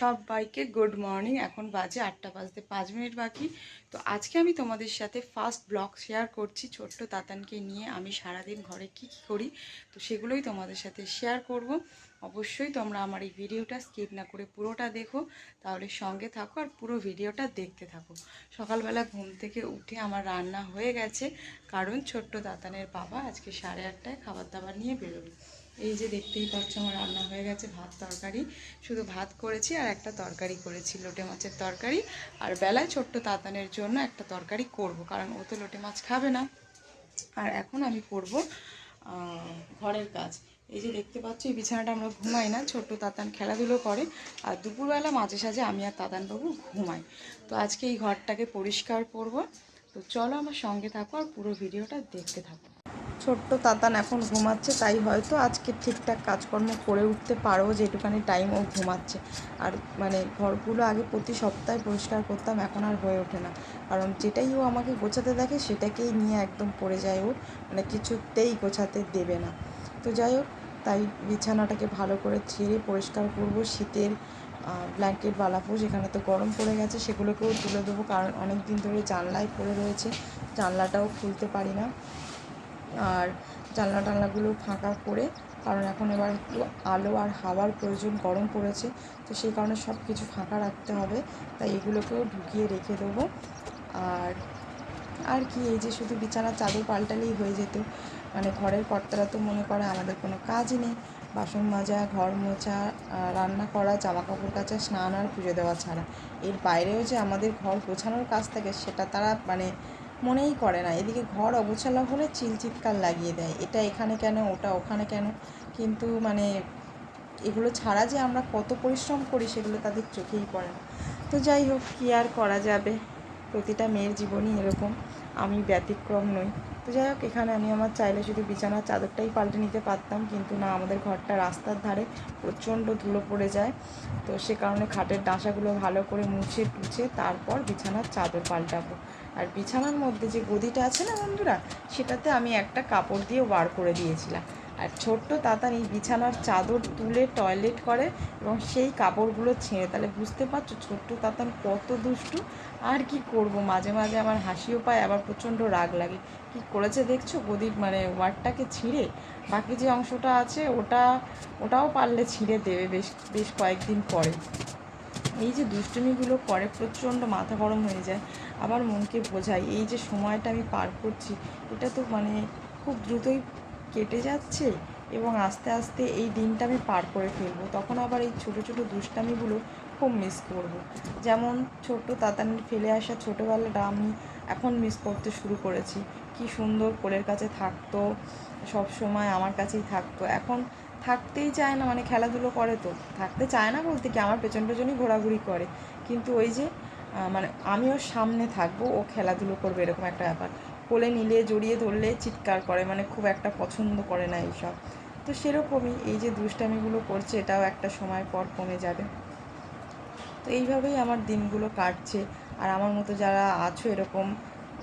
সবাইকে good morning. এখন বাজে আটটা বাজতে পাঁচ মিনিট বাকি। তো আজকে আমি তোমাদের সাথে ফার্স্ট ব্লগ শেয়ার করছি ছোট্ট তাতানকে নিয়ে। আমি সারাদিন ঘরে কি কি করি, তো সেগুলোই তোমাদের সাথে শেয়ার করব। অবশ্যই তোমরা আমার এই ভিডিওটা স্কিপ না করে পুরোটা দেখো, তাহলে সঙ্গে থাকো আর পুরো ভিডিওটা দেখতে থাকো। সকালবেলা ঘুম থেকে উঠে আমার রান্না হয়ে গেছে, কারণ ছোট্ট তাতানের বাবা আজকে সাড়ে আটটায় খাবার দাবার নিয়ে বেরোবে। এই যে দেখতেই পাচ্ছ আমার রান্না হয়ে গেছে, ভাত তরকারি। শুধু ভাত করেছি আর একটা তরকারি করেছি, লোটে মাছের তরকারি। আর বেলায় ছোট্ট তাতানের জন্য একটা তরকারি করব, কারণ ও তো লোটে মাছ খাবে না। আর এখন আমি করব ঘরের কাজ। এই যে দেখতে পাচ্ছ, এই বিছানাটা আমরা ঘুমাই না, ছোট্ট তাতান খেলাধুলো করে। আর দুপুরবেলা মাঝে সাঝে আমি আর তাতানবাবু ঘুমাই। তো আজকে এই ঘরটাকে পরিষ্কার করব। তো চলো আমার সঙ্গে থাকো আর পুরো ভিডিওটা দেখতে থাকো। ছোট্ট তাতান এখন ঘুমাচ্ছে, তাই হয়তো আজকে ঠিকঠাক কাজকর্ম করে উঠতে পারো যেটুখানি টাইম ও ঘুমাচ্ছে। আর মানে ঘরগুলো আগে প্রতি সপ্তাহে পরিষ্কার করতাম, এখন আর হয়ে ওঠে না। কারণ যেটাই ও আমাকে গোছাতে দেখে, সেটাকেই নিয়ে একদম পড়ে যায় ও মানে কিছুতেই গোছাতে দেবে না। তো যাই হোক, তাই বিছানাটাকে ভালো করে ছেড়ে পরিষ্কার করব। শীতের ব্ল্যাঙ্কেট বালাপোষ এখানে তো গরম পড়ে গেছে, সেগুলোকেও তুলে দেবো। কারণ অনেক দিন ধরে জানলায় পড়ে রয়েছে, জানলাটাও খুলতে পারি না। আর জানলা টানলাগুলো ফাঁকা করে, কারণ এখন এবার একটু আলো আর হাওয়ার প্রয়োজন গরম পড়েছে, তো সেই কারণে সব কিছু ফাঁকা রাখতে হবে, তাই এগুলোকেও ঢুকিয়ে রেখে দেবো। আর আর কি, এই যে শুধু বিছানার চাদর পাল্টালেই হয়ে যেত মানে ঘরের কর্তারা তো মনে করে আমাদের কোনো কাজই নেই, বাসন মাজা, ঘর মোছা রান্না করা জামা কাপড় কাচা, স্নান আর পুজো দেওয়া ছাড়া। এর বাইরেও যে আমাদের ঘর গোছানোর কাজ থাকে, সেটা তারা মানে মনেই করে না। এদিকে ঘর অগোছালো হলে চিল চিৎকার লাগিয়ে দেয়। এটা এখানে কেন, ওটা ওখানে কেন? কিন্তু মানে এগুলো ছাড়া যে আমরা কত পরিশ্রম করি সেগুলো তাদের চোখেই পড়ে না। তো যাই হোক, কী আর করা যাবে? প্রতিটা মেয়ের জীবনই এরকম। আমি ব্যতিক্রম নই। তো যাই হোক, এখানে আমি আমার চাইলে শুধু বিছানার চাদরটাই পাল্টে নিতে পারতাম। কিন্তু না, আমাদের ঘরটা রাস্তার ধারে প্রচণ্ড ধুলো পড়ে যায়। তো সে কারণে খাটের ডাঁসাগুলো ভালো করে মুছে টুছে তারপর বিছানার চাদর পাল্টাবো। আর বিছানার মধ্যে যে গদিটা আছে না বন্ধুরা, সেটাতে আমি একটা কাপড় দিয়ে বার করে দিয়েছিলাম। আর ছোট্ট তাতান এই বিছানার চাদর তুলে টয়লেট করে এবং সেই কাপড়গুলো ছেঁড়ে, তাহলে বুঝতে পারছ ছোট্ট তাতান কত দুষ্টু। আর কি করব, মাঝে মাঝে আমার হাসিও পায়, আবার প্রচণ্ড রাগ লাগে। কি করেছে দেখছ গদির মানে ওয়ারটাকে ছিঁড়ে? বাকি যে অংশটা আছে ওটা, ওটাও পারলে ছিঁড়ে দেবে বেশ বেশ কয়েকদিন পরে। এই যে দুষ্টুমিগুলো করে প্রচণ্ড মাথা গরম হয়ে যায়, আবার মনকে বোঝাই এই যে সময়টা আমি পার করছি, এটা তো মানে খুব দ্রুতই কেটে যাচ্ছে এবং আস্তে আস্তে এই দিনটা আমি পার করে ফেলব। তখন আবার এই ছোটো ছোটো দুষ্টামিগুলো খুব মিস করব। যেমন ছোট্ট তাতানির ফেলে আসা ছোটোবেলাটা আমি এখন মিস করতে শুরু করেছি। কি সুন্দর কোলের কাছে থাকতো, সব সময় আমার কাছেই থাকতো। এখন থাকতেই চায় না মানে খেলাধুলো করে তো। থাকতে চায় না বলতে কি, আমার পেছন পেছনই ঘোরাঘুরি করে। কিন্তু ওই যে মানে আমি ওর সামনে থাকব, ও খেলাধুলো করবে, এরকম একটা ব্যাপার। কোলে নিলে, জড়িয়ে ধরলে চিৎকার করে মানে খুব একটা পছন্দ করে না এইসব। তো সেরকমই এই যে দুষ্টামিগুলো করছে, এটাও একটা সময় পর কমে যাবে। তো এইভাবেই আমার দিনগুলো কাটছে। আর আমার মতো যারা আছো, এরকম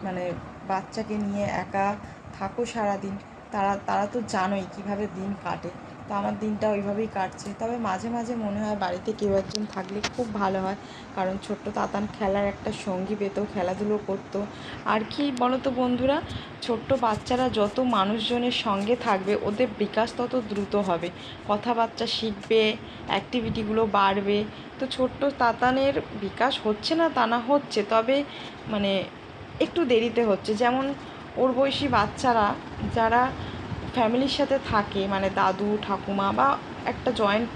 মানে বাচ্চাকে নিয়ে একা থাকো সারাদিন, তারা তারা তো জানোই কীভাবে দিন কাটে। তো আমার দিনটা ওইভাবেই কাটছে। তবে মাঝে মাঝে মনে হয় বাড়িতে কেউ একজন থাকলে খুব ভালো হয়। কারণ ছোট্ট তাতান খেলার একটা সঙ্গী পেত, খেলাধুলো করতো। আর কি বলো তো বন্ধুরা, ছোট্ট বাচ্চারা যত মানুষজনের সঙ্গে থাকবে, ওদের বিকাশ তত দ্রুত হবে। কথাবার্তা শিখবে অ্যাক্টিভিটিগুলো বাড়বে। তো ছোট্ট তাতানের বিকাশ হচ্ছে না তা না হচ্ছে, তবে মানে একটু দেরিতে হচ্ছে। যেমন ওর বয়সী বাচ্চারা, যারা ফ্যামিলির সাথে থাকে মানে দাদু, ঠাকুমা বা একটা জয়েন্ট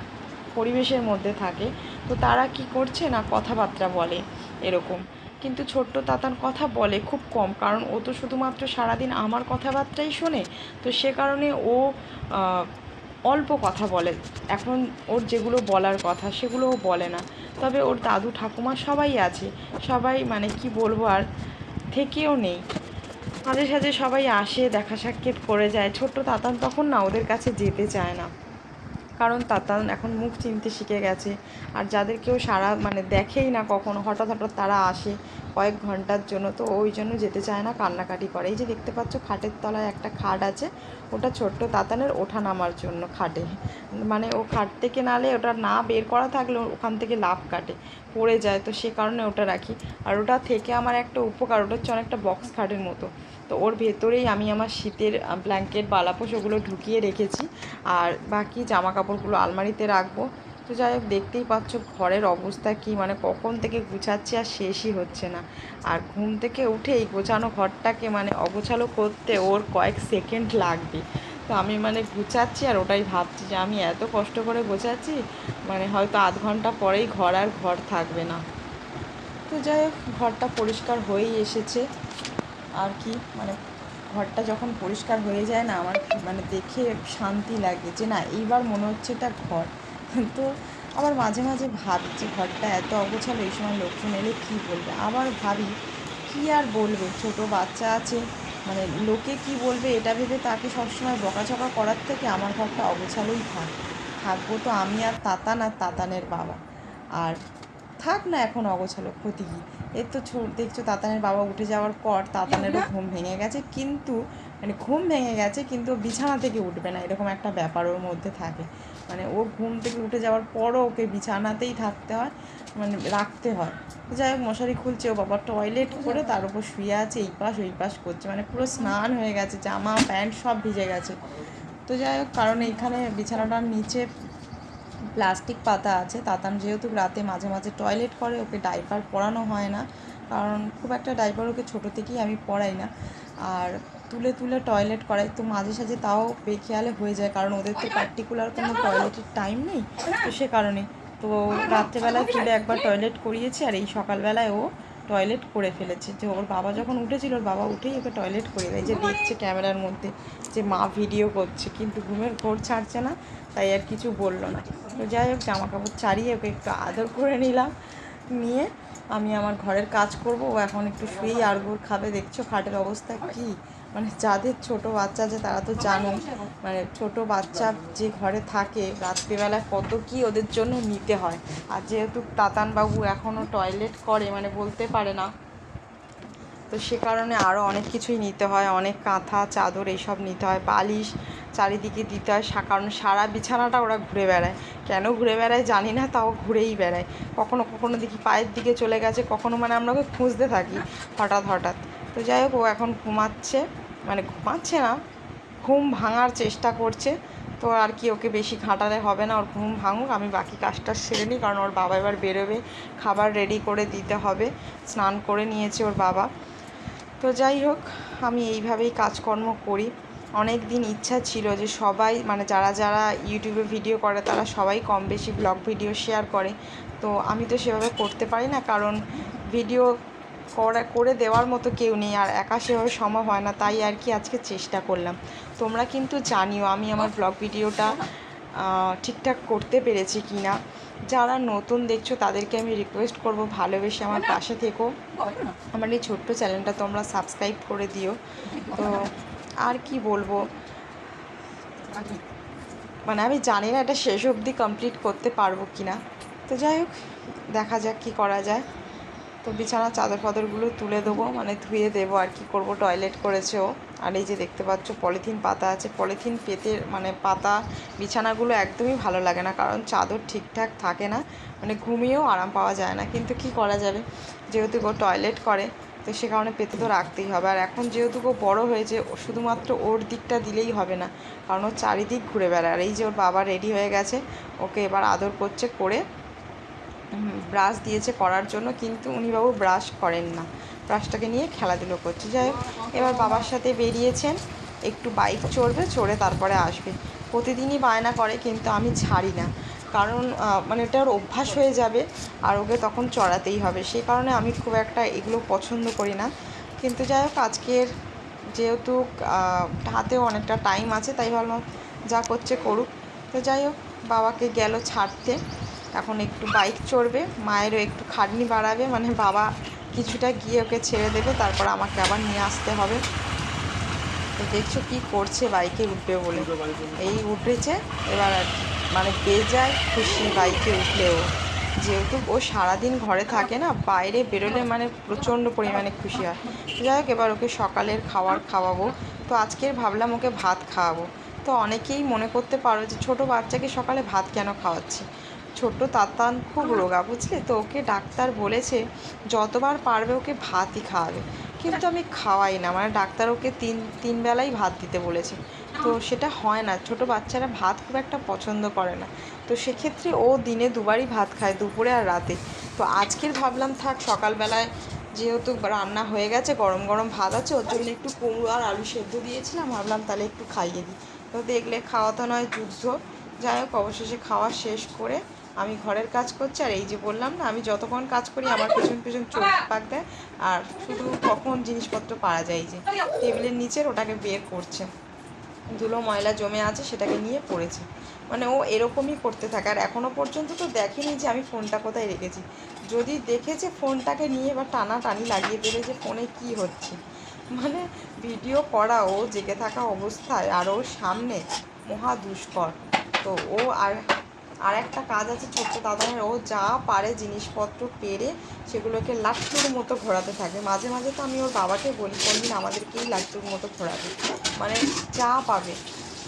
পরিবেশের মধ্যে থাকে, তো তারা কি করছে না কথাবার্তা বলে এরকম। কিন্তু ছোট্ট তাতান কথা বলে খুব কম, কারণ ও তো শুধুমাত্র সারাদিন আমার কথাবার্তাই শোনে, তো সে কারণে ও অল্প কথা বলে। এখন ওর যেগুলো বলার কথা সেগুলো ও বলে না। তবে ওর দাদু, ঠাকুমা সবাই আছে, সবাই মানে কি বলব আর থেকেও নেই। মাঝে সাঝে সবাই আসে, দেখা সাক্ষাৎ করে যায়। ছোট্ট তাতান তখন না ওদের কাছে যেতে চায় না। কারণ তাতান এখন মুখ চিনতে শিখে গেছে। আর যাদের কেউ সারা মানে দেখেই না কখনো, হঠাৎ হঠাৎ তারা আসে কয়েক ঘণ্টার জন্য। তো ওই জন্য যেতে চায় না, কান্নাকাটি করে। এই যে দেখতে পাচ্ছ, খাটের তলায় একটা খাট আছে। ওটা ছোট্ট তাতানের ওঠা নামার জন্য খাটে। মানে ও খাট থেকে নালে ওটা না বের করা থাকলেও ওখান থেকে লাভ কাটে, পড়ে যায়। তো সে কারণে ওটা রাখি। আর ওটা থেকে আমার একটা উপকার, ওটা হচ্ছে অনেকটা বক্স খাটের মতো। তো ওর ভেতরেই আমি আমার শীতের ব্ল্যাঙ্কেট বালাপোষ ওগুলো ঢুকিয়ে রেখেছি। আর বাকি জামা কাপড়গুলো আলমারিতে রাখব। তো যাই হোক, দেখতেই পাচ্ছ ঘরের অবস্থা কি মানে কখন থেকে গুছাচ্ছি আর শেষই হচ্ছে না। আর ঘুম থেকে উঠে এই গোছানো ঘরটাকে মানে অগোছালো করতে ওর কয়েক সেকেন্ড লাগবে। তো আমি মানে গুছাচ্ছি আর ওটাই ভাবছি যে আমি এত কষ্ট করে গোছাচ্ছি মানে হয়তো আধ ঘণ্টা পরেই ঘর আর ঘর থাকবে না। তো যাই হোক, ঘরটা পরিষ্কার হয়েই এসেছে। আর কি মানে ঘরটা যখন পরিষ্কার হয়ে যায় না, আমার মানে দেখে শান্তি লাগে যে না, এইবার মনে হচ্ছে এটা ঘর। তো আবার মাঝে মাঝে ভাবি যে ঘরটা এত অগোছালো, এই সময় লোকজন এলে কী বলবে? আবার ভাবি, কী আর বলবে? ছোট বাচ্চা আছে মানে লোকে কি বলবে এটা ভেবে তাকে সবসময় বকাঝকা করার থেকে আমার ঘরটা অগোছালোই থাক। থাকব তো আমি আর তাতান আর তাতানের বাবা। আর থাক না এখন অগোছালো ক্ষতি কী? এর তো দেখছ তাতানের বাবা উঠে যাওয়ার পর তাতানেরও ঘুম ভেঙে গেছে, কিন্তু মানে ঘুম ভেঙে গেছে, কিন্তু বিছানা থেকে উঠবে না, এরকম একটা ব্যাপার ওর মধ্যে থাকে। মানে ও ঘুম থেকে উঠে যাওয়ার পরও ওকে বিছানাতেই থাকতে হয় মানে রাখতে হয়। যাই হোক, মশারি খুলছে, ও বাবা টয়লেট করে তার উপর শুয়ে আছে, এই পাশ, ওই পাশ করছে মানে পুরো স্নান হয়ে গেছে, জামা, প্যান্ট সব ভিজে গেছে। তো যাই হোক, কারণ এইখানে বিছানাটার নিচে প্লাস্টিক পাতা আছে, তাতান যেহেতু রাতে মাঝে মাঝে টয়লেট করে, ওকে ডাইপার পরানো হয় না। কারণ খুব একটা ডাইপার ওকে ছোটো থেকেই আমি পরাই না। আর তুলে তুলে টয়লেট করাই, তো মাঝে সাঝে তাও বেখেয়ালে হয়ে যায়, কারণ ওদের তো পার্টিকুলার কোনো টয়লেটের টাইম নেই, তো সে কারণে। তো রাত্রেবেলায় তুলে একবার টয়লেট করিয়েছি, আর এই সকালবেলায় ও টয়লেট করে ফেলেছে। যে ওর বাবা যখন উঠেছিল, ওর বাবা উঠেই ওকে টয়লেট করে দেয়, যে দেখছে ক্যামেরার মধ্যে যে মা ভিডিও করছে, কিন্তু ঘুমের ঘোর ছাড়ছে না, তাই আর কিছু বলল না। তো যাই হোক জামা কাপড় ছাড়িয়ে ওকে একটু আদর করে নিলাম। নিয়ে আমি আমার ঘরের কাজ করব, ও এখন একটু শুয়েই আড়গুড় খাবে। দেখছ খাটের অবস্থা কি? মানে যাদের ছোট বাচ্চা আছে তারা তো জানো মানে ছোট বাচ্চা যে ঘরে থাকে, রাত্রিবেলায় কত কি ওদের জন্য নিতে হয়। আর যেহেতু তাতানবাবু এখনও টয়লেট করে মানে বলতে পারে না। তো সে কারণে আরও অনেক কিছুই নিতে হয়, অনেক কাঁথা, চাদর এইসব নিতে হয়, বালিশ চারিদিকে দিতে হয় কারণ সারা বিছানাটা ওরা ঘুরে বেড়ায়। কেন ঘুরে বেড়ায় জানি না, তাও ঘুরেই বেড়ায়। কখনো কখনো দেখি পায়ের দিকে চলে গেছে, কখনো মানে আমরা ওকে খুঁজতে থাকি হঠাৎ হঠাৎ। তো যাই হোক, ও এখন ঘুমাচ্ছে মানে ঘুমাচ্ছে না, ঘুম ভাঙার চেষ্টা করছে। তো আর কি ওকে বেশি ঘাঁটালে হবে না, ওর ঘুম ভাঙুক, আমি বাকি কাজটা সেরে নিই, কারণ ওর বাবা এবার বেরোবে, খাবার রেডি করে দিতে হবে, স্নান করে নিয়েছে ওর বাবা। তো যাই হোক, আমি এইভাবেই কাজকর্ম করি। অনেক দিন ইচ্ছা ছিল যে সবাই মানে যারা যারা ইউটিউবে ভিডিও করে তারা সবাই কম বেশি ব্লগ ভিডিও শেয়ার করে। তো আমি তো সেভাবে করতে পারি না কারণ ভিডিও করা করে দেওয়ার মতো কেউ নেই আর একা সেভাবে সম্ভব হয় না তাই আর কি আজকে চেষ্টা করলাম। তোমরা কিন্তু জানিও আমি আমার ব্লগ ভিডিওটা ঠিকঠাক করতে পেরেছি কি না যারা নতুন দেখছ তাদেরকে আমি রিকোয়েস্ট করব ভালোবেসে আমার পাশে থেকো। আমার এই ছোট্ট চ্যানেলটা তোমরা সাবস্ক্রাইব করে দিও। তো আর কি বলব? মানে আমি জানি না এটা শেষ অবধি কমপ্লিট করতে পারব কি না তো যাই হোক, দেখা যাক কী করা যায়। তো বিছানার চাদর ফাদরগুলো তুলে দেবো মানে ধুয়ে দেবো আর কি করব। টয়লেট করেছে ও। আর এই যে দেখতে পাচ্ছ পলিথিন পাতা আছে। পলিথিন পেতে মানে পাতা, বিছানাগুলো একদমই ভালো লাগে না। কারণ চাদর ঠিকঠাক থাকে না। মানে ঘুমিয়েও আরাম পাওয়া যায় না। কিন্তু কি করা যাবে? যেহেতু ও টয়লেট করে তো সে কারণে পেতে তো রাখতেই হবে। আর এখন যেহেতু ও বড়ো হয়েছে শুধুমাত্র ওর দিকটা দিলেই হবে না, কারণ ও চারিদিক ঘুরে বেড়ায়। আর এই যে ওর বাবা রেডি হয়ে গেছে, ওকে এবার আদর করছে, করে ব্রাশ দিয়েছে করার জন্য, কিন্তু উনি বাবু ব্রাশ করেন না। ব্রাশটাকে নিয়ে খেলাধুলো করছে। যাই হোক, এবার বাবার সাথে বেরিয়েছেন, একটু বাইক চড়বে, চড়ে তারপরে আসবে। প্রতিদিনই বায়না করে, কিন্তু আমি ছাড়ি না। কারণ মানে এটা ওর অভ্যাস হয়ে যাবে আর ওকে তখন চড়াতেই হবে। সেই কারণে আমি খুব একটা এগুলো পছন্দ করি না। কিন্তু যাই হোক, আজকের যেহেতু হাতেও অনেকটা টাইম আছে, তাই ভাবলাম যা করছে করুক। তো যাই হোক, বাবাকে গেল ছাড়তে। এখন একটু বাইক চড়বে, মায়েরও একটু খাটনি বাড়াবে মানে বাবা কিছুটা গিয়ে ওকে ছেড়ে দেবে, তারপর আমাকে আবার নিয়ে আসতে হবে। তো দেখছ কি করছে বাইকে উঠবে বলে। এই উঠেছে, এবার আর কি। মানে পেয়ে যায় খুশি বাইকে উঠলেও। যেহেতু ও সারাদিন ঘরে থাকে না, বাইরে বেরোলে মানে প্রচণ্ড পরিমাণে খুশি হয়। যাই হোক, এবার ওকে সকালের খাবার খাওয়াবো। তো আজকের ভাবলাম ওকে ভাত খাওয়াবো। তো অনেকেই মনে করতে পারো যে ছোটো বাচ্চাকে সকালে ভাত কেন খাওয়াচ্ছি? ছোট্ট তাতান খুব রোগা, বুঝলে? তো ওকে ডাক্তার বলেছে, যতবার পারবে ওকে ভাতই খাওয়াবে। কিন্তু আমি খাওয়াই না। মানে ডাক্তার ওকে তিন তিন বেলাই ভাত দিতে বলেছে। তো সেটা হয় না। ছোট বাচ্চারা ভাত খুব একটা পছন্দ করে না। তো সেক্ষেত্রে ও দিনে দুবারই ভাত খায়, দুপুরে আর রাতে। তো আজকের ভাবলাম থাক, সকালবেলায় যেহেতু রান্না হয়ে গেছে, গরম গরম ভাত আছে, ওর জন্য একটু কুমড়ো আর আলু সেদ্ধ দিয়েছিলাম, ভাবলাম তাহলে একটু খাইয়ে দিই। তো দেখলে খাওয়া তো নয়, যুদ্ধ। যাই হোক, অবশেষে খাওয়া শেষ করে আমি ঘরের কাজ করছি, আর এই যে বললাম না, আমি যতক্ষণ কাজ করি আমার পেছন পেছন চোখ পাক দেয়, আর শুধু কখন জিনিসপত্র পাওয়া যায় যে, টেবিলের নিচের ওটাকে বের করছে। ধুলো ময়লা জমে আছে সেটাকে নিয়ে পড়েছে। মানে ও এরকমই করতে থাকে। আর এখনও পর্যন্ত তো দেখেনি যে আমি ফোনটা কোথায় রেখেছি। যদি দেখেছে ফোনটাকে নিয়ে বা টানা টানি লাগিয়ে দেবে যে ফোনে কি হচ্ছে। মানে ভিডিও করা ও জেগে থাকা অবস্থায় আর ওর সামনে মহা দুষ্কর। তো ও আর আর একটা কাজ আছে ছোট্ট দাদানের ও যা পারে জিনিসপত্র পেরে সেগুলোকে লাট্টুর মতো ঘোরাতে থাকে। মাঝে মাঝে তো আমি ওর বাবাকে বলি কোনদিন আমাদেরকেই লাট্টুর মতো ঘোরাবে। মানে যা পাবে,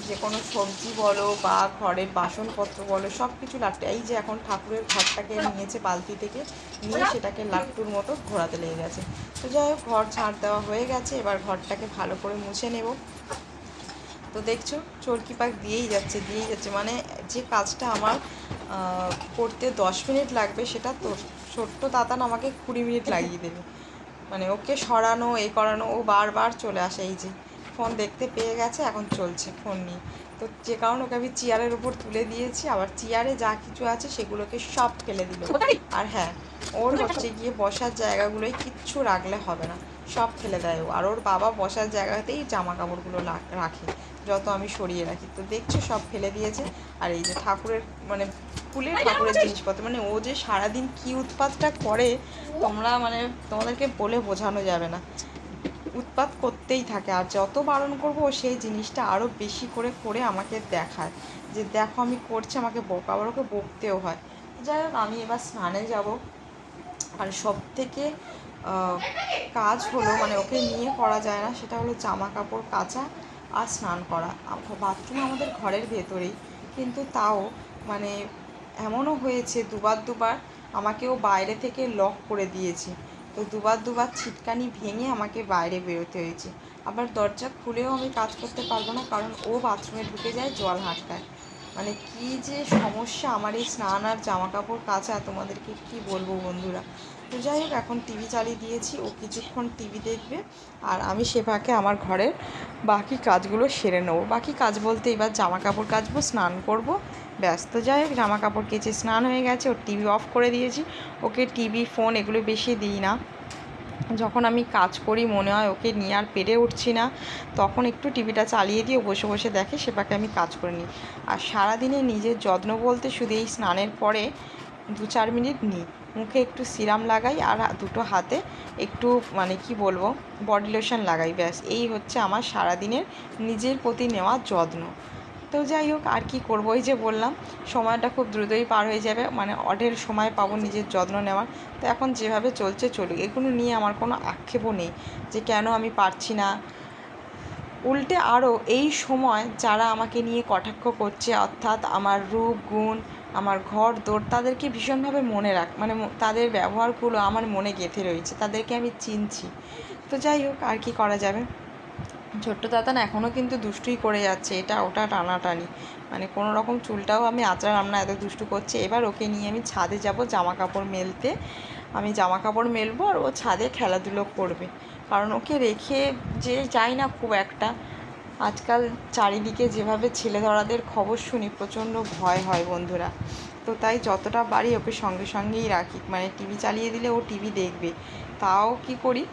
যে কোনো সবজি বলো বা ঘরের বাসনপত্র বলো সব কিছু লাট্টু। এই যে এখন ঠাকুরের ঘরটাকে নিয়েছে বালতি থেকে, নিয়ে সেটাকে লাট্টুর মতো ঘোরাতে লেগে গেছে। তো যাই হোক, ঘর ছাড় দেওয়া হয়ে গেছে, এবার ঘরটাকে ভালো করে মুছে নেব। তো দেখছ চরকি পাক দিয়েই যাচ্ছে দিয়েই যাচ্ছে। মানে যে কাজটা আমার করতে দশ মিনিট লাগবে সেটা তো ছোট্ট তাতান আমাকে কুড়ি মিনিট লাগিয়ে দেবে। মানে ওকে সরানো এ করানো ও বারবার চলে আসে। এই যে ফোন দেখতে পেয়ে গেছে এখন চলছে ফোন নিয়ে। তো যে কারণে ওকে আমি চেয়ারের উপর তুলে দিয়েছি। আবার চেয়ারে যা কিছু আছে সেগুলোকে সব ফেলে দিল। আর হ্যাঁ ওর হচ্ছে গিয়ে বসার জায়গাগুলোই কিচ্ছু রাখলে হবে না। সব ফেলে দেয় ও। আর ওর বাবা বসার জায়গাতেই জামা কাপড়গুলো রাখে যত আমি সরিয়ে রাখি। তো দেখছ সব ফেলে দিয়েছে। আর এই যে ঠাকুরের মানে ফুলের ঠাকুরের জিনিসপত্র মানে ও যে সারাদিন কি উৎপাতটা করে তোমরা মানে তোমাদেরকে বলে বোঝানো যাবে না। উৎপাত করতেই থাকে। আর যত বারণ করব সেই জিনিসটা আরও বেশি করে করে আমাকে দেখায়। যে দেখো আমি করছি আমাকে বোক আবার ওকে বকতেও হয়। যাই হোক আমি এবার স্নানে যাব। আর সব থেকে কাজ হলো মানে ওকে নিয়ে করা যায় না, সেটা হলো জামা কাপড় কাচা আর স্নান করা। বাথরুম আমাদের ঘরের ভেতরেই, কিন্তু তাও মানে এমনও হয়েছে দুবার দুবার আমাকেও বাইরে থেকে লক করে দিয়েছে। তো দুবার দুবার ছিটকানি ভেঙে আমাকে বাইরে বেরোতে হয়েছে। আবার দরজা খুলেও আমি কাজ করতে পারব না, কারণ ও বাথরুমে ঢুকে যায়, জল হাঁটকায় মানে কি যে সমস্যা আমার এই স্নান আর জামা কাপড় কাচা, তোমাদেরকে কি বলব বন্ধুরা? তো যাই হোক, এখন টিভি চালিয়ে দিয়েছি, ও কিছুক্ষণ টিভি দেখবে, আর আমি সেভাকে আমার ঘরের বাকি কাজগুলো সেরে নেব। বাকি কাজ বলতে এবার জামা কাপড় কাচবো, স্নান করব ব্যস্ত যাই হোক জামা কাপড় কেচে স্নান হয়ে গেছে, ওর টিভি অফ করে দিয়েছি। ওকে টিভি ফোন এগুলো বেশি দিই না। যখন আমি কাজ করি, মনে হয় ওকে নিয়ে আর পেরে উঠছি না, তখন একটু টিভিটা চালিয়ে দিয়ে বসে বসে দেখে সেটাকে আমি কাজ করে নিই। আর সারাদিনে নিজের যত্ন বলতে শুধু এই স্নানের পরে দু চার মিনিট নিই। মুখে একটু সিরাম লাগাই আর দুটো হাতে একটু মানে কি বলব, বডি লোশন লাগাই ব্যাস। এই হচ্ছে আমার সারাদিনের নিজের প্রতি নেওয়া যত্ন। তো যাই হোক, আর কি করব? ওই যে বললাম, সময়টা খুব দ্রুতই পার হয়ে যাবে মানে অঢের সময় পাবো নিজের যত্ন নেওয়ার। তো এখন যেভাবে চলছে, চলুক। এগুলো নিয়ে আমার কোনো আক্ষেপও নেই যে কেন আমি পারছি না। উল্টে আরও এই সময় যারা আমাকে নিয়ে কটাক্ষ করছে, অর্থাৎ আমার রূপ, গুণ, আমার ঘর দৌড় তাদেরকে ভীষণভাবে মনে রাখ মানে তাদের ব্যবহারগুলো আমার মনে গেঁথে রয়েছে, তাদেরকে আমি চিনছি। তো যাই হোক, আর কি করা যাবে? ছোট্ট দাদান এখনও কিন্তু দুষ্টুই করে যাচ্ছে, এটা ওটা টানাটানি। মানে কোনো রকম চুলটাও আমি আঁচড়ালাম না, এত দুষ্টু করছে। এবার ওকে নিয়ে আমি ছাদে যাব জামা কাপড় মেলতে। আমি জামা কাপড় মেলবো আর ও ছাদে খেলাধুলো করবে। কারণ ওকে রেখে যে যাই না খুব একটা, আজকাল চারিদিকে যেভাবে ছেলে ধরাদের খবর শুনি, প্রচণ্ড ভয় হয় বন্ধুরা। তো তাই যতটা বাড়ি ওকে সঙ্গে সঙ্গেই রাখি। মানে টিভি চালিয়ে দিলে ও টিভি দেখবে। তাও কি করি?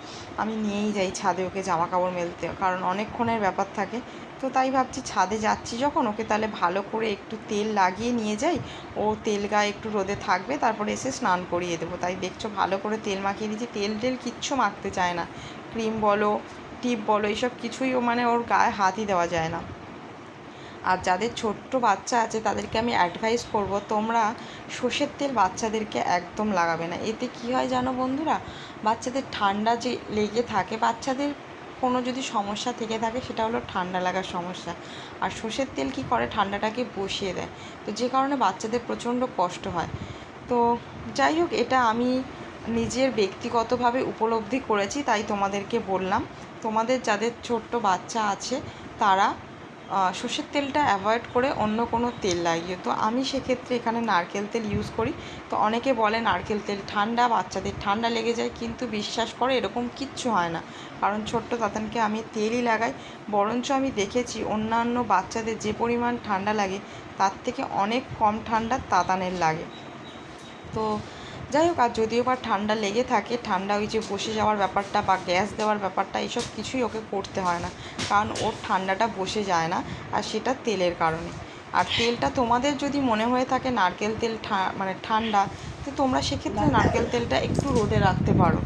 আমি নিয়েই যাই ছাদে ওকে জামা কাপড় মেলতে, কারণ অনেকক্ষণের ব্যাপার থাকে। তো তাই ভাবছি ছাদে যাচ্ছি যখন, ওকে তাহলে ভালো করে একটু তেল লাগিয়ে নিয়ে যাই। ও তেল গায়ে একটু রোদে থাকবে, তারপরে এসে স্নান করিয়ে দেবো। তাই দেখছ ভালো করে তেল মাখিয়ে দিচ্ছি তেল টেল কিচ্ছু মাখতে চায় না। ক্রিম বলো, টিপ বলো, এইসব কিছুই ও মানে ওর গায়ে হাতই দেওয়া যায় না। আর যাদের ছোট্ট বাচ্চা আছে, তাদেরকে আমি অ্যাডভাইস করব, তোমরা সর্ষের তেল বাচ্চাদেরকে একদম লাগাবে না। এতে কি হয় জানো বন্ধুরা? বাচ্চাদের ঠান্ডা যে লেগে থাকে, বাচ্চাদের কোনো যদি সমস্যা থেকে থাকে, সেটা হলো ঠান্ডা লাগার সমস্যা। আর সর্ষের তেল কি করে? ঠান্ডাটাকে বসিয়ে দেয়। তো যে কারণে বাচ্চাদের প্রচণ্ড কষ্ট হয়। তো যাই হোক, এটা আমি নিজের ব্যক্তিগতভাবে উপলব্ধি করেছি, তাই তোমাদেরকে বললাম। তোমাদের যাদের ছোট্ট বাচ্চা আছে, তারা সর্ষের তেলটা অ্যাভয়েড করে অন্য কোনো তেল লাগিয়ে তো আমি সেক্ষেত্রে এখানে নারকেল তেল ইউজ করি। তো অনেকে বলে নারকেল তেল ঠান্ডা, বাচ্চাদের ঠান্ডা লেগে যায়, কিন্তু বিশ্বাস করে এরকম কিচ্ছু হয় না। কারণ ছোট্ট তাতানকে আমি তেলই লাগাই। বরঞ্চ আমি দেখেছি অন্যান্য বাচ্চাদের যে পরিমাণ ঠান্ডা লাগে, তার থেকে অনেক কম ঠান্ডা তাতানের লাগে। তো যাই হোক, আর যদিও বা ঠান্ডা লেগে থাকে, ঠান্ডা ওই যে বসে যাওয়ার ব্যাপারটা বা গ্যাস দেওয়ার ব্যাপারটা, এইসব কিছুই ওকে করতে হয় না। কারণ ওর ঠান্ডাটা বসে যায় না, আর সেটা তেলের কারণে। আর তেলটা তোমাদের যদি মনে হয়ে থাকে নারকেল তেল মানে ঠান্ডা, তো তোমরা সেক্ষেত্রে নারকেল তেলটা একটু রোদে রাখতে পারো।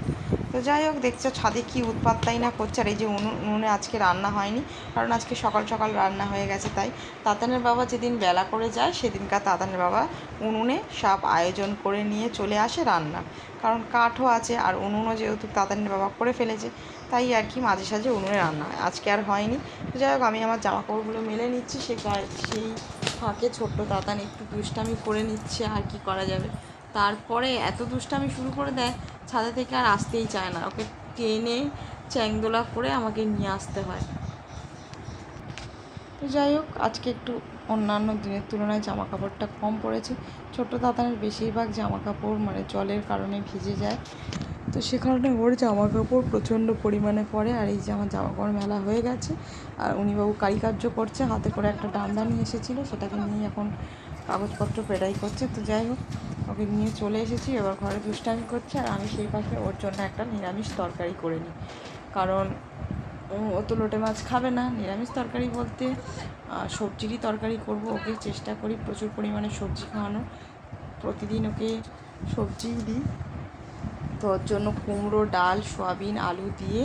তো যাই হোক, দেখছ ছাদে কি উৎপাত তাই না করছে, আর এই যে উনুন উনুনে আজকে রান্না হয়নি, কারণ আজকে সকাল সকাল রান্না হয়ে গেছে তাই। তাতানের বাবা যেদিন বেলা করে যায়, সেদিনকার তাতানের বাবা উনুনে সব আয়োজন করে নিয়ে চলে আসে রান্না। কারণ কাঠও আছে, আর উনুনও যেহেতু তাতানের বাবা করে ফেলেছে, তাই আর কি মাঝে সাঝে উনুনে রান্না হয়। আজকে আর হয়নি। তো যাই হোক, আমি আমার জামা কাপড়গুলো মেলে নিচ্ছি, সে সেই ফাঁকে ছোট্ট তাতান একটু দুষ্টামি করে নিচ্ছে, আর কি করা যাবে। তারপরে এত দুষ্টামি শুরু করে দেয় ছাদে থেকে আর আসতেই চায় না। ওকে টেনে চ্যাংদোলা করে আমাকে নিয়ে আসতে হয়। তো যাই হোক, আজকে একটু অন্যান্য দিনের তুলনায় জামা কাপড়টা কম পড়েছে। ছোট্ট দাদানের বেশিরভাগ জামা কাপড় মানে জলের কারণে ভিজে যায়। তো সে কারণে ওর জামা কাপড় প্রচণ্ড পরিমাণে পড়ে আর এই যে আমার জামা কাপড় মেলা হয়ে গেছে আর উনিবাবু কারিকার্য করছে, হাতে করে একটা ডান্ডা নিয়ে এসেছিল, সেটাকে নিয়ে এখন কাগজপত্র পেরাই করছে। তো যাই হোক ওকে নিয়ে চলে এসেছি, এবার ঘরে দুষ্টামি করছে আর আমি সেই পাশে ওর জন্য একটা নিরামিষ তরকারি করে নিই। কারণ ও তো লোটে মাছ খাবে না, নিরামিষ তরকারি বলতে সবজিরই তরকারি করব। ওকে চেষ্টা করি প্রচুর পরিমাণে সবজি খাওয়ানোর প্রতিদিন ওকে সবজিই দিই। তো ওর জন্য কুমড়ো, ডাল, সয়াবিন, আলু দিয়ে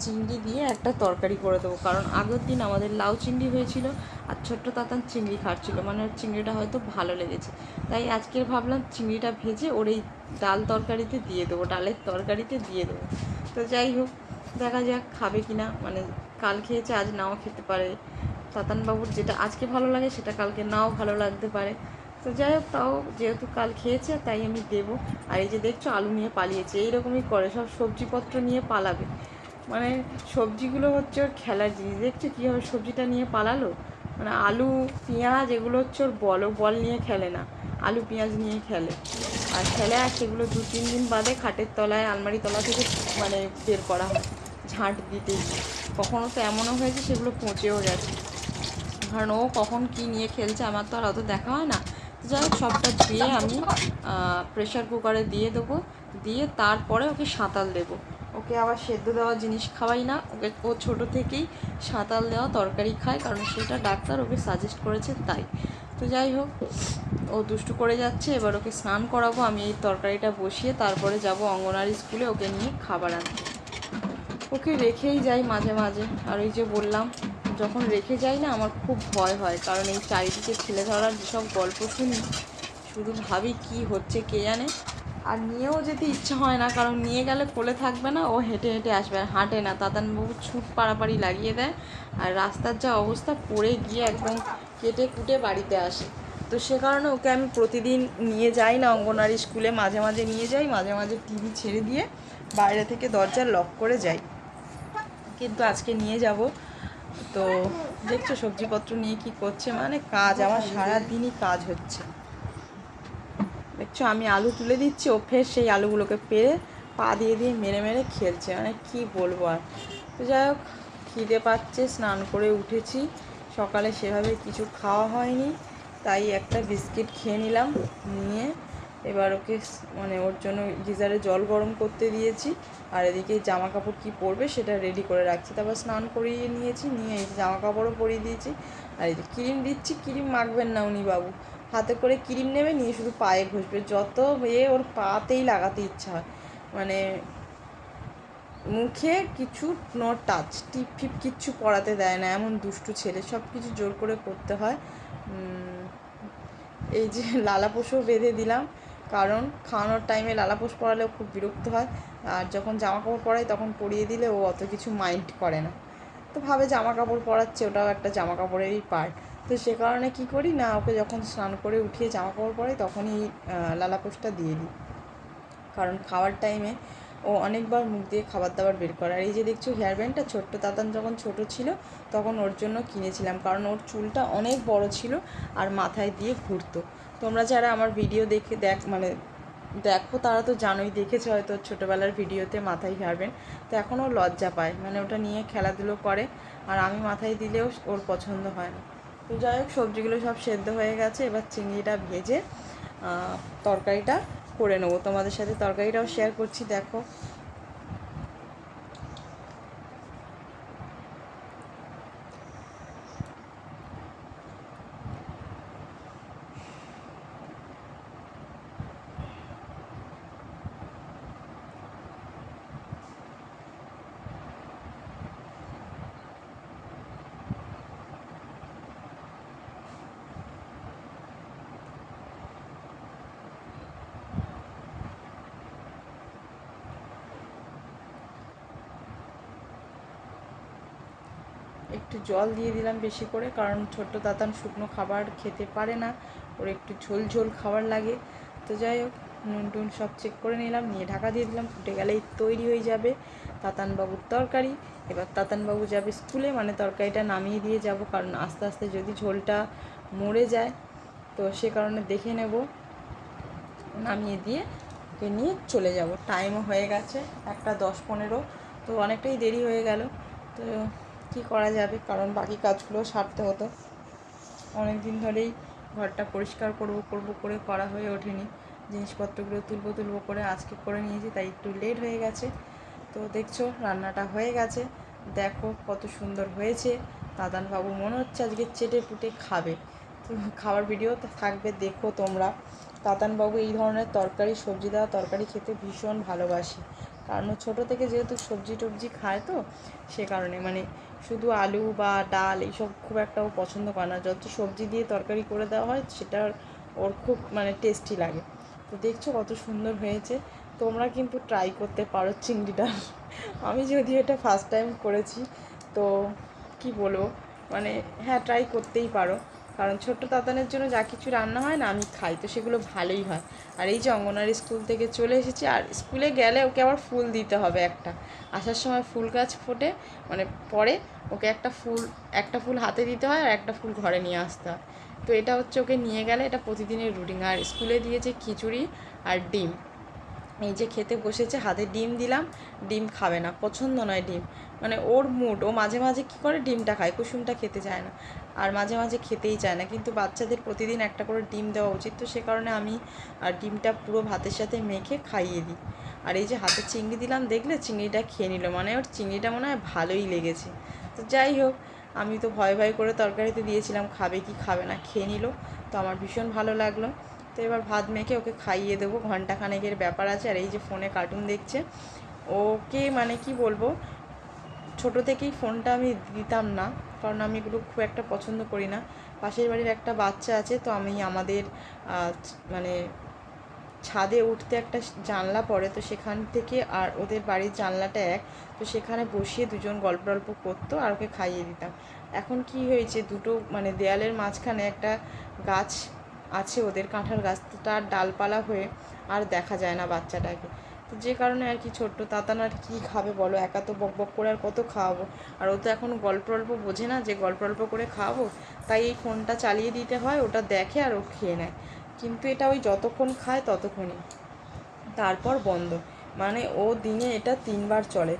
চিংড়ি দিয়ে একটা তরকারি করে দেবো। কারণ আগের দিন আমাদের লাউ চিংড়ি হয়েছিল আর ছোট্ট তাতান চিংড়ি খাচ্ছিলো। মানে চিংড়িটা হয়তো ভালো লেগেছে। তাই আজকের ভাবলাম চিংড়িটা ভেজে ওর এই ডাল তরকারিতে দিয়ে দেবো, ডালের তরকারিতে দিয়ে দেবো। তো যাই হোক, দেখা যাক খাবে কি না মানে কাল খেয়েছে, আজ নাও খেতে পারে। তাতানবাবুর যেটা আজকে ভালো লাগে, সেটা কালকে নাও ভালো লাগতে পারে। তো যাই হোক, তাও যেহেতু কাল খেয়েছে, তাই আমি দেবো। আর এই যে দেখছ, আলু নিয়ে পালিয়েছে। এইরকমই করে, সব সবজিপত্র নিয়ে পালাবে। মানে সবজিগুলো হচ্ছে ওর খেলার জিনিস। দেখছ কীভাবে সবজিটা নিয়ে পালালো? মানে আলু, পেঁয়াজ, এগুলো হচ্ছে ওর বল বল নিয়ে খেলে না। আলু, পেঁয়াজ নিয়ে খেলে। আর খেলে আর সেগুলো দু, তিন দিন বাদে খাটের তলায়, আলমারি তলা থেকে মানে বের করা হয়। ঝাঁট দিতে। কখনো তো এমনও হয়েছে সেগুলো পচেও গেছে। কারণ ও কখন কি নিয়ে খেলছে, আমার তো আর অত দেখা হয় না। যাই হোক, সবটা ধুয়ে আমি প্রেশার কুকারে দিয়ে দেবো। দিয়ে তারপরে ওকে সাঁতাল দেবো। ওকে আবার সেদ্ধ দেওয়া জিনিস খাওয়াই না। ওকে ও ছোটো থেকেই সাঁতাল দেওয়া তরকারি খায়, কারণ সেটা ডাক্তার ওকে সাজেস্ট করেছে তাই। তো যাই হোক, ও দুষ্টু করে যাচ্ছে, এবার ওকে স্নান করাবো, আমি এই তরকারিটা বসিয়ে তারপরে যাব অঙ্গনারী স্কুলে ওকে নিয়ে খাবার আনতে। ওকে রেখেই যাই মাঝে মাঝে। আর ওই যে বললাম, যখন রেখে যাই না, আমার খুব ভয় হয়, কারণ এই চারিদিকে ছেলে ধরার যেসব গল্প শুনি, শুধু ভাবি কি হচ্ছে কে জানে? আর নিয়েও যেতে ইচ্ছা হয় না, কারণ নিয়ে গেলে কোলে থাকবে না, ও হেঁটে হেঁটে আসবে আর হাঁটে না। তাতানবাবু ছুট পাড়াপাড়ি লাগিয়ে দেয় আর রাস্তার যা অবস্থা, পড়ে গিয়ে একদম কেটে কুটে বাড়িতে আসে। তো সে কারণে ওকে আমি প্রতিদিন নিয়ে যাই না অঙ্গনারী স্কুলে মাঝে মাঝে নিয়ে যাই, মাঝে মাঝে টিভি ছেড়ে দিয়ে বাইরে থেকে দরজা লক করে যাই। কিন্তু আজকে নিয়ে যাব। তো দেখছ সবজিপত্র নিয়ে কি করছে মানে কাজ, আমার সারাদিনই কাজ হচ্ছে। দেখছ আমি আলু তুলে দিচ্ছি, ও ফের সেই আলুগুলোকে পেরে পা দিয়ে দিয়ে মেরে মেরে খেলছে। মানে কি বলব আর। তো যাই হোক, খিদে পাচ্ছে, স্নান করে উঠেছি। সকালে সেভাবে কিছু খাওয়া হয়নি, তাই একটা বিস্কিট খেয়ে নিলাম, নিয়ে এবার ওকে মানে ওর জন্য গিজারে জল গরম করতে দিয়েছি। আর এদিকে জামা কাপড় কী পরবে সেটা রেডি করে রাখছি। তারপর স্নান করিয়ে নিয়েছি, নিয়ে এই জামা কাপড়ও পরিয়ে দিয়েছি। আর এই যে ক্রিম দিচ্ছি, ক্রিম মাখবেন না উনি বাবু। হাতে করে ক্রিম নেবে, নিয়ে শুধু পায়ে ঘষবে। যত এ ওর পাতেই লাগাতে ইচ্ছা হয়। মানে মুখে কিছু নো টাচ টিপ ফিপ কিচ্ছু পড়াতে দেয় না। এমন দুষ্টু ছেলে সব কিছু জোর করে করতে হয়। এই যে লালাপোষও বেঁধে দিলাম। কারণ খাওয়ানোর টাইমে লালাপোষ পরালেও খুব বিরক্ত হয়। আর যখন জামা কাপড় পরাই, তখন পরিয়ে দিলে ও অত কিছু মাইন্ড করে না। তো ভাবে জামা কাপড় পরাচ্ছে, ওটাও একটা জামা কাপড়েরই পার্ট তো সে কারণে কি করি না, ওকে যখন স্নান করে উঠিয়ে জামা কাপড় পরাই তখনই লালাপোষটা দিয়ে দিই। কারণ খাওয়ার টাইমে ও অনেকবার মুখ দিয়ে খাবার দাবার বের করে। আর এই যে দেখছ হেয়ার ব্যান্ডটা ছোট্ট তাতান যখন ছোট ছিল, তখন ওর জন্য কিনেছিলাম। কারণ ওর চুলটা অনেক বড় ছিল আর মাথায় দিয়ে ঘুরতো। তোমরা যারা আমার ভিডিও দেখে দেখ মানে দেখো, তারা তো জানোই, দেখেছে হয়তো ছোটোবেলার ভিডিওতে মাথায় হেয়ার ব্যান্ড তো এখনও লজ্জা পায়। মানে ওটা নিয়ে খেলাধুলো করে আর আমি মাথায় দিলেও ওর পছন্দ হয় না। তো যাই হোক, সবজিগুলো সব সেদ্ধ হয়ে গেছে। এবার চিংড়িটা ভেজে তরকারিটা করে নেব। তোমাদের সাথে তরকারিটাও শেয়ার করছি, দেখো। একটু জল দিয়ে দিলাম বেশি করে, কারণ ছোট্ট তাতান শুকনো খাবার খেতে পারে না। ওর একটু ঝোল ঝোল খাবার লাগে। তো যাই হোক, নুন টুন সব চেক করে নিলাম, নিয়ে ঢাকা দিয়ে দিলাম, ফুটে গেলেই তৈরি হয়ে যাবে তাতানবাবুর তরকারি। এবার তাতানবাবু যাবে স্কুলে মানে তরকারিটা নামিয়ে দিয়ে যাব, কারণ আস্তে আস্তে যদি ঝোলটা মরে যায়, তো সে কারণে দেখে নেব। নামিয়ে দিয়ে ওকে নিয়ে চলে যাব। টাইমও হয়ে গেছে একটা দশ পনেরো, তো অনেকটাই দেরি হয়ে গেল। তো কি করা যাবে? কারণ বাকি কাজগুলো সারতে হতো। অনেক দিন ধরেই ঘরটা পরিষ্কার করব করব করে করা হয়ে ওঠেনি। জিনিসপত্রগুলো তুলবো তুলবো করে আজকে করে নিয়েছি, তাই একটু লেট হয়ে গেছে। তো দেখছ, রান্নাটা হয়ে গেছে। দেখো কত সুন্দর হয়েছে। দাদানবাবু মনে হচ্ছে আজকে চেটে পুটে খাবে। তো খাবার ভিডিও তো থাকবে, দেখো তোমরা। তাতানবাবু এই ধরনের তরকারি, সবজি দেওয়া তরকারি খেতে ভীষণ ভালোবাসে। কারণ ছোটো থেকে যেহেতু সবজি টবজি খায় তো, সে কারণে মানে শুধু আলু বা ডাল এইসব খুব একটা ও পছন্দ করে না। যত সবজি দিয়ে তরকারি করে দেওয়া হয় সেটা ওর খুব মানে টেস্টি লাগে। তো দেখছ কত সুন্দর হয়েছে। তোমরা কিন্তু ট্রাই করতে পারো চিংড়িটা আমি যদি এটা ফার্স্ট টাইম করেছি, তো কি বলব? মানে হ্যাঁ ট্রাই করতেই পারো। কারণ ছোট্ট তাতানের জন্য যা কিছু রান্না হয় না, আমি খাই, তো সেগুলো ভালোই হয়। আর এই যে অঙ্গনারী স্কুল থেকে চলে এসেছি, আর স্কুলে গেলে ওকে আবার ফুল দিতে হবে একটা। আসার সময় ফুল গাছ ফোটে মানে পরে ওকে একটা ফুল একটা ফুল হাতে দিতে হয় আর একটা ফুল ঘরে নিয়ে আসতে হয়। তো এটা হচ্ছে ওকে নিয়ে গেলে, এটা প্রতিদিনের রুটিন। আর স্কুলে দিয়েছে খিচুড়ি আর ডিম। এই যে খেতে বসেছে, হাতে ডিম দিলাম, ডিম খাবে না, পছন্দ নয় ডিম। মানে ওর মুড ও মাঝে মাঝে কী করে ডিমটা খায়, কুসুমটা খেতে চায় না। আর মাঝে মাঝে খেতেই চায় না। কিন্তু বাচ্চাদের প্রতিদিন একটা করে ডিম দেওয়া উচিত। তো সে কারণে আমি, আর ডিমটা পুরো ভাতের সাথে মেখে খাইয়ে দিই। আর এই যে হাতে চিংড়ি দিলাম, দেখলে চিংড়িটা খেয়ে নিল। মানে ওর চিংড়িটা মনে হয় ভালোই লেগেছে। তো যাই হোক, আমি তো ভয় ভয় করে তরকারিতে দিয়েছিলাম, খাবে কি খাবে না, খেয়ে নিল। তো আমার ভীষণ ভালো লাগল। তো এবার ভাত মেখে ওকে খাইয়ে দেবো। ঘণ্টা খানেকের ব্যাপার আছে। আর এই যে ফোনে কার্টুন দেখছে, ওকে মানে কি বলব, ছোট থেকেই ফোনটা আমি দিতাম না। কারণ আমি এগুলো খুব একটা পছন্দ করি না। পাশের বাড়ির একটা বাচ্চা আছে, তো আমি আমাদের মানে ছাদে উঠতে একটা জানলা পড়ে, তো সেখান থেকে আর ওদের বাড়ির জানলাটা এক, তো সেখানে বসিয়ে দুজন গল্প টল্প করতো আর ওকে খাইয়ে দিতাম। এখন কি হয়েছে, দুটো মানে দেয়ালের মাঝখানে একটা গাছ আছে ওদের কাঁঠাল গাছ তার ডালপালা হয়ে আর দেখা যায় না বাচ্চাটাকে। তো যে কারণে আর কি ছোট্ট তাতান আর কী খাবে বলো? একা তো বক বক করে আর কত খাওয়াবো? আর ও তো এখন গল্প অল্প বোঝে না যে গল্প অল্প করে খাওয়াবো? তাই এই ফোনটা চালিয়ে দিতে হয়, ওটা দেখে আর ও খেয়ে নেয়। কিন্তু এটা ওই যতক্ষণ খায় ততক্ষণই। তারপর বন্ধ। মানে ও দিনে এটা তিনবার চলে।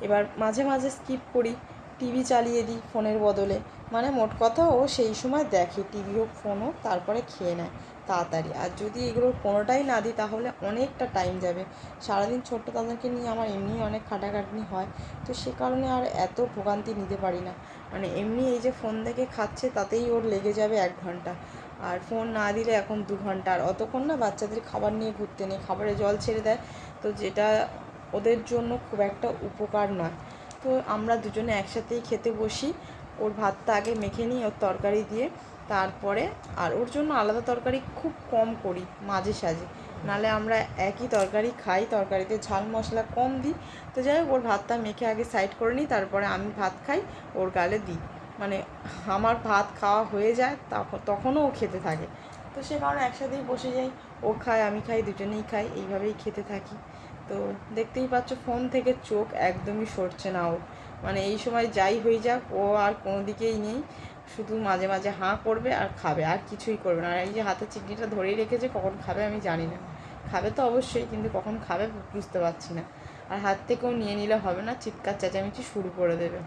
এবার মাঝে মাঝে স্কিপ করি। টিভি চালিয়ে দিই ফোনের বদলে। মানে মোট কথা ও সেই সময় দেখে। টিভি হোক ফোন হোক, তারপরে খেয়ে নেয়। তাড়াতাড়ি। আর যদি এগুলোর কোনোটাই না দিই, তাহলে অনেকটা টাইম যাবে। সারাদিন ছোট্ট তাদেরকে নিয়ে আমার এমনি অনেক খাটাখাটনি হয়। তো সে কারণে আর এত ভোগান্তি নিতে পারি না। মানে এমনি এই যে ফোন দেখে খাচ্ছে, তাতেই ওর লেগে যাবে এক ঘণ্টা। আর ফোন না দিলে এখন দু ঘণ্টা। আর অতক্ষণ না বাচ্চাদের খাবার নিয়ে ঘুরতে নেই, খাবারে জল ছেড়ে দেয়। তো যেটা ওদের জন্য খুব একটা উপকার নয়। তো আমরা দুজনে একসাথেই খেতে বসি। ওর ভাতটা আগে মেখে নিই, ওর তরকারি দিয়ে। তারপরে আর ওর জন্য আলাদা তরকারি খুব কম করি মাঝে সাঝে। নালে আমরা একই তরকারি খাই, তরকারিতে ঝাল মশলা কম দিই। তো যাই হোক, ওর ভাতটা মেখে আগে সাইড করে নিই, তারপরে আমি ভাত খাই, ওর গালে দিই। মানে আমার ভাত খাওয়া হয়ে যায় তখন তখনও ও খেতে থাকে। তো সে কারণে একসাথেই বসে যাই, ও খায়, আমি খাই, দুজনেই খাই, এইভাবেই খেতে থাকি। তো দেখতেই পাচ্ছ ফোন থেকে চোখ একদমই সরছে না ও মানে এই সময় যাই হয়ে যাক, ও আর কোনো দিকেই নেই। শুধু মাঝে মাঝে হাঁ করবে আর খাবে, আর কিছুই করবে না। আর এই যে হাতে চিকনিটা ধরেই রেখেছে, কখন খাবে আমি জানি না। খাবে তো অবশ্যই, কিন্তু কখন খাবে বুঝতে পারছি না। আর হাত থেকেও নিয়ে নিলে হবে না, চিৎকার চেঁচামেচি শুরু করে দেবে।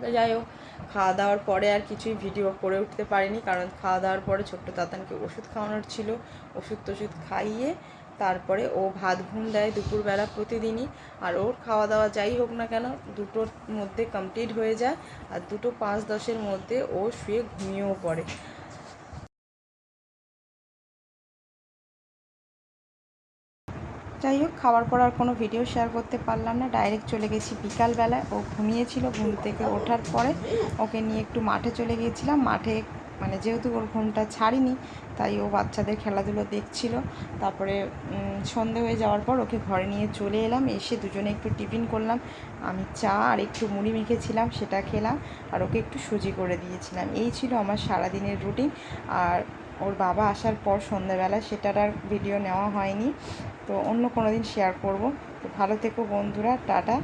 তো যাই হোক, খাওয়া দাওয়ার পরে আর কিছুই ভিডিও করে উঠতে পারিনি, কারণ খাওয়া দাওয়ার পরে ছোট্ট তাতানকে ওষুধ খাওয়ানোর ছিল। ওষুধ টষুধ খাইয়ে তারপরে ও ভাত ঘুম দেয় দুপুরবেলা প্রতিদিনই। আর ওর খাওয়া দাওয়া যাই হোক না কেন, দুটোর মধ্যে কমপ্লিট হয়ে যায় আর দুটো পাঁচ দশের মধ্যে ও শুয়ে ঘুমিয়েও পড়ে। যাই হোক, খাওয়ার পর আর কোনো ভিডিও শেয়ার করতে পারলাম না। ডাইরেক্ট চলে গেছি বিকালবেলায়। ও ঘুমিয়েছিল ঘুম থেকে ওঠার পরে ওকে নিয়ে একটু মাঠে চলে গিয়েছিলাম। মাঠে মানে যেহেতু ওর ঘুমটা ছাড়িনি, তাই ও বাচ্চাদের খেলাধুলো দেখছিল। তারপরে সন্ধে হয়ে যাওয়ার পর ওকে ঘরে নিয়ে চলে এলাম। এসে দুজনে একটু টিফিন করলাম। আমি চা আর একটু মুড়ি মেখেছিলাম, সেটা খেলাম। আর ওকে একটু সুজি করে দিয়েছিলাম। এই ছিল আমার সারাদিনের রুটিন। আর ওর বাবা আসার পর সন্ধ্যাবেলা সেটার আর ভিডিও নেওয়া হয়নি। তো অন্য কোনো দিন শেয়ার করব। তো ভালো থেকো বন্ধুরা, টাটা।